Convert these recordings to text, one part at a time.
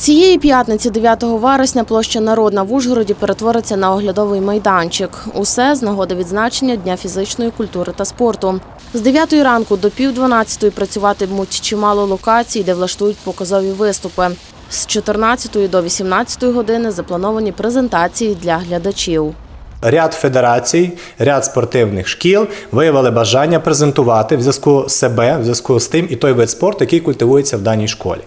Цієї п'ятниці, 9 вересня, площа Народна в Ужгороді перетвориться на оглядовий майданчик. Усе з нагоди відзначення Дня фізичної культури та спорту. З 9 ранку до пів 12 працюватимуть чимало локацій, де влаштують показові виступи. З 14 до 18 години заплановані презентації для глядачів. Ряд федерацій, ряд спортивних шкіл виявили бажання презентувати в зв'язку з себе, в зв'язку з тим і той вид спорту, який культивується в даній школі.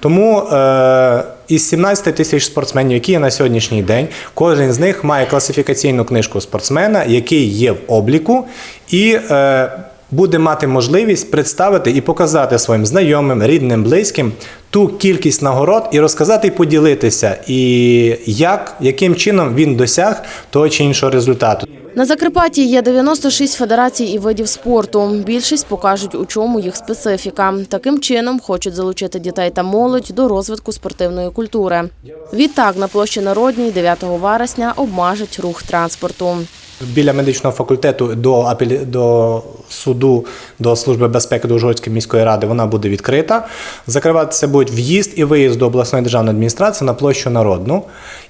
Тому е, із 17 тисяч спортсменів, які є на сьогоднішній день, кожен з них має класифікаційну книжку спортсмена, який є в обліку, і е, буде мати можливість представити і показати своїм знайомим, рідним, близьким ту кількість нагород і розказати і поділитися, і як, яким чином він досяг того чи іншого результату. На Закарпатті є 96 федерацій і видів спорту. Більшість покажуть, у чому їх специфіка. Таким чином хочуть залучити дітей та молодь до розвитку спортивної культури. Відтак на площі Народній 9 вересня обмежать рух транспорту. Біля медичного факультету до, до суду, до Служби безпеки до Ужгородської міської ради вона буде відкрита. Закриватися будуть в'їзд і виїзд до обласної державної адміністрації на площу Народну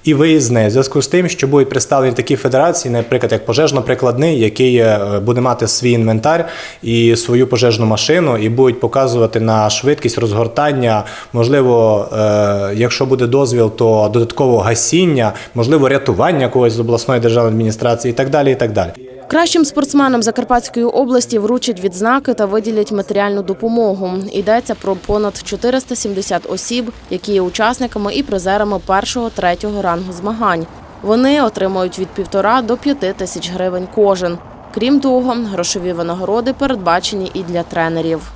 і виїзд з неї. В зв'язку з тим, що будуть представлені такі федерації, наприклад, як пожежно-прикладний, який е, буде мати свій інвентар і свою пожежну машину, і будуть показувати на швидкість розгортання, можливо, е, якщо буде дозвіл, то додаткового гасіння, можливо, рятування когось з обласної державної адміністрації і так далі. І так далі. Кращим спортсменам Закарпатської області вручать відзнаки та виділять матеріальну допомогу. Йдеться про понад 470 осіб, які є учасниками і призерами першого третього рангу змагань. Вони отримують від півтора до п'яти тисяч гривень кожен. Крім того, грошові винагороди передбачені і для тренерів.